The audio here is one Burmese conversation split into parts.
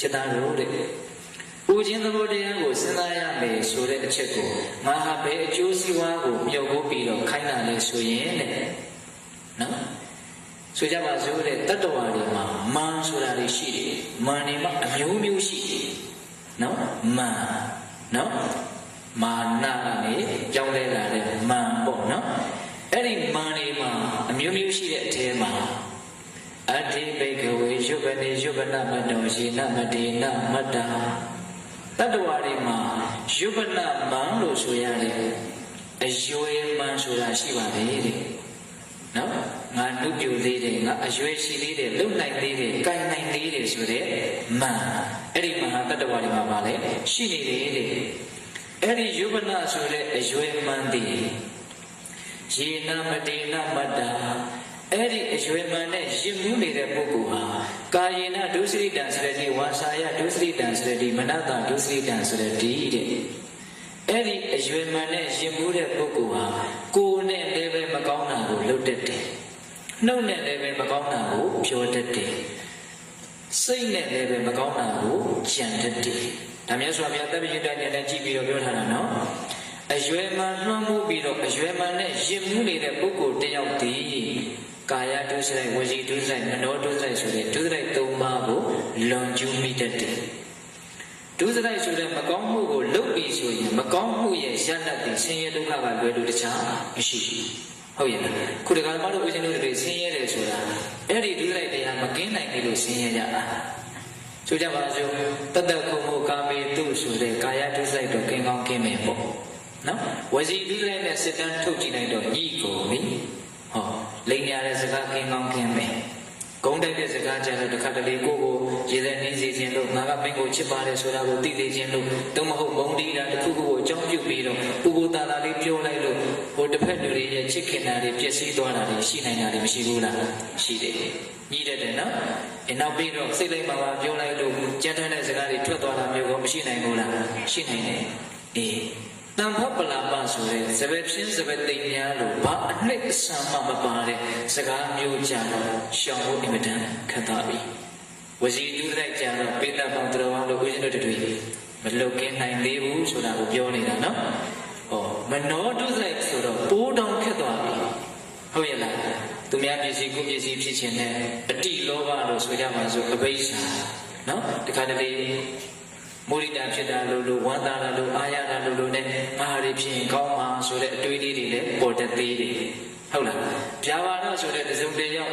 จิตသားတို့တဲ့ပူခြင်းသဘောတရားကိုစဉ်းစားရမယ်ဆိုတဲ့အချက်ကိုငါဟာဘယ်အကျိုးစီးပွားကိုမြုပ်ဖို့ပြီးတော့ခိုင်းတာလဲဆိုရင်တဲ့နော်ဆိုကြပါစို့တဲ့တတ္တဝါတွေမှာမန်ဆိုတာတွေရှိတယ်မန်တွေမှာအမျိုးမျိုးရှိတယ်နော်မန်နော်မာနကနေကြောင်းလဲလာတဲ့မန်ပေါ့နော်အဲ့ဒီမန်တွေမှာအမျိုးမျိုးရှိတဲ့အထဲမှာအတ္တိဘိကဝေယု ပနေယုပနမတ္တောယေနမတေနမတ္တာတတ္တဝါတွေမှာယုပနမန်လို့ဆိုရတယ်အယွေမန်ဆိုတာရှိပါတယ်တဲ့နော်ငါနှုတ်ပြသေးတယ်ငါအရွယ်ရှိသေးတယ်လုံနိုင်သေးတယ်ကိုင်နိုင်သေးတယ်ဆိုတဲ့မန်အဲ့ဒီမဟာတတ္တဝါတွေမှာပါလေရှိနေတယ်တဲ့အဲ့ဒီယုပနဆိုတဲ့အရွယ်မန်တည်ယေနမတေနမတ္တာ အဲ့ဒီအရွယ်မှန်နဲ့ရင်မှုနေတဲ့ပုဂ္ဂိုလ်ဟာကာယေနဒုစရိတံစရတိဝါစာယဒုစရိတံစရတိမနတဒုစရိတံစရတိတဲ့အဲ့ဒီအရွယ်မှန်နဲ့ရင်မှုတဲ့ပုဂ္ဂိုလ်ဟာကိုယ်နဲ့လည်းပဲမကောင်းတာကိုလုပ်တတ်တယ်နှုတ်နဲ့လည်းပဲမကောင်းတာကိုပြောတတ်တယ်စိတ်နဲ့လည်းပဲမကောင်းတာကိုကြံတတ်တယ်ဒါမျိုးဆိုဗျာတပ်ပိဋကဉာဏ်နဲ့ကြည့်ပြီးတော့ပြောထားတာနော်အရွယ်မှန်လွှမ်းမိုးပြီးတော့အရွယ်မှန်နဲ့ရင်မှုနေတဲ့ပုဂ္ဂိုလ်တယောက်တည်း ကာယဒုစရိုက်ဝစီဒုစရိုက်မနောဒုစရိုက်ဆိုတဲ့ဒုစရိုက်၃ပါးကိုလွန်ကျူးမိတတ်တယ်ဒုစရိုက်ဆိုတဲ့မကောင်းမှုကိုလုပ်ပြီးဆိုရင်မကောင်းမှုရဲ့ရတတ်တဲ့ဆင်းရဲဒုက္ခကလွယ်လို့တခြားမရှိဘူးဟုတ်ရဲ့လားခုတကယ်မှတို့ဦးဇင်းတို့တွေဆင်းရဲတယ်ဆိုတာအဲ့ဒီဒုစရိုက်တရားမကင်းနိုင်ဘူးလို့ဆင်းရဲကြတာဆိုကြပါစို့တသက်ခုံမှုကာမေတုဆိုတဲ့ကာယဒုစရိုက်တော့ကင်းကောင်းကင်းမယ်ပေါ့နော်ဝစီဒုစရိုက်နဲ့စစ်တမ်းထုတ်ကြည့်လိုက်တော့ညှိကုန်ပြီဟော လိန်ရတဲ့စကားကင်းကောင်းကင်းမယ်ဂုံးတိုက်တဲ့စကားကြတော့တစ်ခါတလေကိုကိုရေတဲ့နေစီခြင်းလို့ငါကမင်းကိုချစ်ပါတယ်ဆိုတာကိုသိသိခြင်းလို့တုံးမဟုတ်ဘုံဒီတာတစ်ခုခုကိုအကြောင်းပြုပြီးတော့ပူပူတာတာလေးပြောလိုက်လို့ဟိုတစ်ဖက်လူတွေရဲ့ချစ်ခင်တာတွေပျက်စီးသွားတာတွေရှိနိုင်တာတွေမရှိဘူးလားရှိတယ်ညှိတတ်တယ်နော်အနောက်ပြီးတော့စိတ်လိုက်ပါပါပြောလိုက်လို့ကြမ်းတမ်းတဲ့စကားတွေထွက်သွားတာမျိုးကိုမရှိနိုင်ဘူးလားရှိနိုင်တယ်အေး တန်ဖတ်ပလာပဆိုတဲ့စပယ်ဖြင်းစပယ်သိမ့်များလို့ဘာအနှစ်အဆံမှမပါတဲ့စကားမျိုးကြတော့ရှောင်ဖို့အင်မတန်ခက်သွားပြီဝစီတုလိုက်ကြတော့ပေတပေါင်းတော်အောင်လို့ဦးဇင်းတို့တို့မလုတ်ကင်းနိုင်သေးဘူးဆိုတာကိုပြောနေတာနော်ဟောမနောတုလိုက်ဆိုတော့ပိုးတောင်ခက်သွားပြီဟုတ်ရဲ့လားသူများပစ္စည်းကိုပစ္စည်းဖြစ်ခြင်းနဲ့အတိလောဘလို့ဆိုကြပါစို့အဘိဓါနော်တခါတလေ မုရိဒာဖြစ်တာလို့လို့ဝမ်းသာတာလို့အာရတာလို့လို့ ਨੇ ငါရီဖြစ်ရင်ကောင်းမှာဆိုတဲ့အတွေးလေးတွေလည်းပေါ်တတ်သေးတယ်ဟုတ်လားဗျာပါတော့ဆိုတဲ့တစုံတယောက်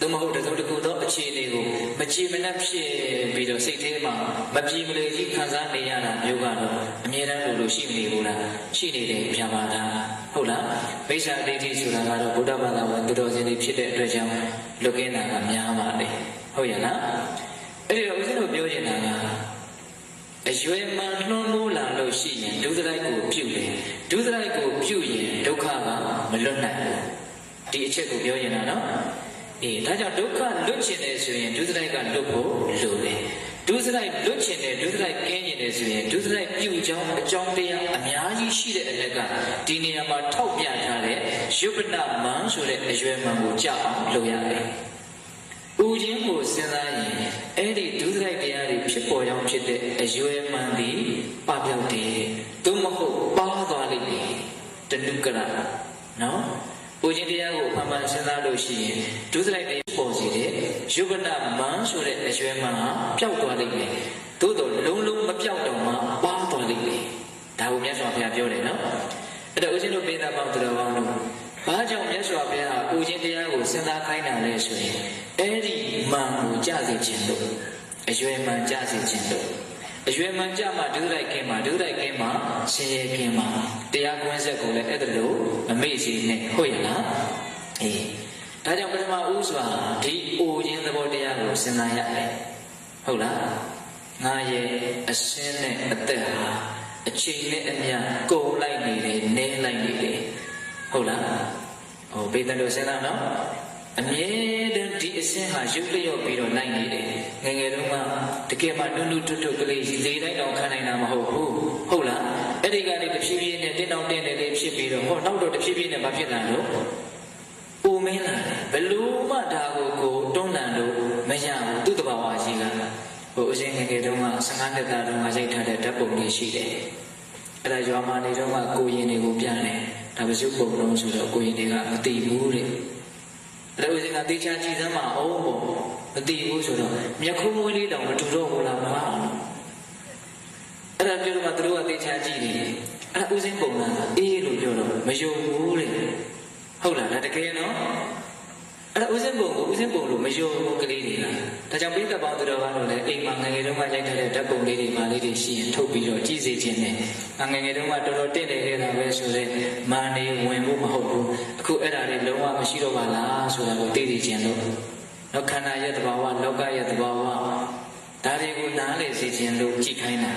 သို့မဟုတ်တစုံတစ်ခုသောအခြေအနေကိုမချေမနှက်ဖြစ်ပြီးတော့စိတ်ထဲမှာမပြေမလည်ကြီးခံစားနေရတာမျိုးကတော့အမြဲတမ်းလို့လို့ရှိမနေဘူးလားရှိနေတယ်ဗျာပါလားဟုတ်လားမိစ္ဆာဒိဋ္ဌိဆိုတာကတော့ဗုဒ္ဓဘာသာဝင်သူတော်စင်တွေဖြစ်တဲ့အတွက်ကြောင့်လွတ်ကင်းတာကများပါတယ်ဟုတ်ရဲ့လားအဲ့ဒီတော့ဦးဇင်းတို့ပြောနေတာက အရွယ်မှန်လွှမ်းမိုးလာလို့ရှိရင်ဒုစရိုက်ကိုပြုတယ်ဒုစရိုက်ကိုပြုရင်ဒုက္ခကမလွတ်နိုင်ဘူးဒီအချက်ကိုပြောနေတာနော်အေးဒါကြောင့်ဒုက္ခလွတ်ချင်တယ်ဆိုရင်ဒုစရိုက်ကလွတ်ဖို့လိုတယ်ဒုစရိုက်လွတ်ချင်တယ်ဒုစရိုက်ကင်းကျင်တယ်ဆိုရင်ဒုစရိုက်ပြုကြောင်းအကြောင်းတရားအများကြီးရှိတဲ့အလက်ကဒီနေရာမှာထောက်ပြထားတဲ့ယုပနမန်ဆိုတဲ့အရွယ်မှန်ကိုကြောက်အောင်လုပ်ရတယ်ဥခြင်းကိုစဉ်းစားရင် အဲ့ဒီဒုစရိုက်တရားတွေဖြစ်ပေါ်ကြောင်းဖြစ်တဲ့အရွယ်မှန်ဒီပပြောက်တယ်သို့မဟုတ်ပါသွားလိမ့်မယ်တနုကရနော်ပူခြင်းတရားကိုအမှန်မှန်စဉ်းစားလို့ရှိရင်ဒုစရိုက်တွေပေါ်စီတဲ့ယုပနမန်ဆိုတဲ့အရွယ်မှန်ဟာပျောက်သွားလိမ့်မယ်သို့တော့လုံးလုံးမပျောက်တော့မှပါသွားလိမ့်မယ်ဒါကိုမြတ်စွာဘုရားပြောတယ်နော်အဲ့တော့ဦးဇင်းတို့ပိဿပေါင်းတော်ကောင်းတို့ ဘာကြောင့်မြတ်စွာဘုရားပူခြင်းတရားကိုစဉ်းစားခိုင်းတာလဲဆိုရင်အဲ့ဒီမှန်ကိုကြစေခြင်းလို့အရွယ်မှန်ကြစေခြင်းလို့အရွယ်မှန်ကြမှာဒုလိုက်ကင်းမှာဒုလိုက်ကင်းမှာဆင်းရဲကင်းမှာတရားကွင်းဆက်ကိုလည်းအဲ့ဒါလို့မမေ့စီနဲ့ဟုတ်ရလားအေးဒါကြောင့်ပထမဦးစွာဒီအိုခြင်းသဘောတရားကိုစဉ်းစားရတယ်ဟုတ်လားငါရဲ့အစင်းနဲ့အသက်ဟာအချိန်နဲ့အမျှကုန်လိုက်နေတယ်နည်းလိုက်နေတယ် ဟုတ်လားဟိုပေတလို့စဉ်းစားနော်အမြဲတမ်းဒီအစင်းဟာရုပ်လျော့ပြီးတော့နိုင်နေတယ်ငယ်ငယ်တုန်းကတကယ်မှနုနုထွတ်ထွတ်ကလေးလေးတိုင်းတောင်ခံနိုင်တာမဟုတ်ဘူးဟုတ်လားအဲ့ဒီကနေတဖြည်းဖြည်းနဲ့တင်းတောင်တင်းတယ်လေးဖြစ်ပြီးတော့ဟောနောက်တော့တဖြည်းဖြည်းနဲ့မဖြစ်လာလို့ပူမင်းလာတယ်ဘလို့မှဒါကိုကိုတွန်းလှန်လို့မရဘူးသူ့တဘာဝရှိလားဟိုကိုအရှင်ငယ်ငယ်တုန်းက15နှစ်သားတုန်းကရိုက်ထားတဲ့ဓာတ်ပုံလေးရှိတယ်အဲ့ဒါရွာမှာနေတော့ကကိုရင်တွေကိုပြ န်တယ်ဒါပစုပုံလုံးဆိုတော့ကိုရင်တွေကမသိဘူးတဲ့အဲ့ဒါဦးဇင်းကတေချာကြည့်သမ်းမအောင်ပေါ့မသိဘူးဆိုတော့မြက်ခုံးမွေးလေးတောင်မတူတော့ဘူးလားမလားအဲ့ဒါပြောတော့မှသူတို့ကတေချာကြည့်နေတယ်အဲ့ဒါဥစဉ်ပုံလားအေးလို့ပြောတော့မယုံဘူးလေဟုတ်လားဒါတကယ်နော်အဲ့ဒါဥစဉ်ပုံကိုဥစဉ်ပုံလို့မယုံဘူးကလေးတွေက ဒါကြောင့်ပိဿပေါင်းသူတော်ဘာလို့လဲအိမ်မှာငယ်ငယ်တုန်းကရိုက်ထားတဲ့ဓာတ်ပုံလေးတွေပါလေးတွေရှိရင်ထုတ်ပြီးတော့ကြည့်စေခြင်းနဲ့ငယ်ငယ်တုန်းကတော်တော်တင့်နေခဲ့တာပဲဆိုတော့မာနေဝင်ဖို့မဟုတ်ဘူးအခုအဲ့ဒါတွေလုံးဝမရှိတော့ပါလားဆိုတာကိုသိသိခြင်းလို့တော့ခန္ဓာရဲ့သဘာဝလောကရဲ့သဘာဝဒါတွေကိုနားလည်စေခြင်းလို့ကြည့်ခိုင်းတာ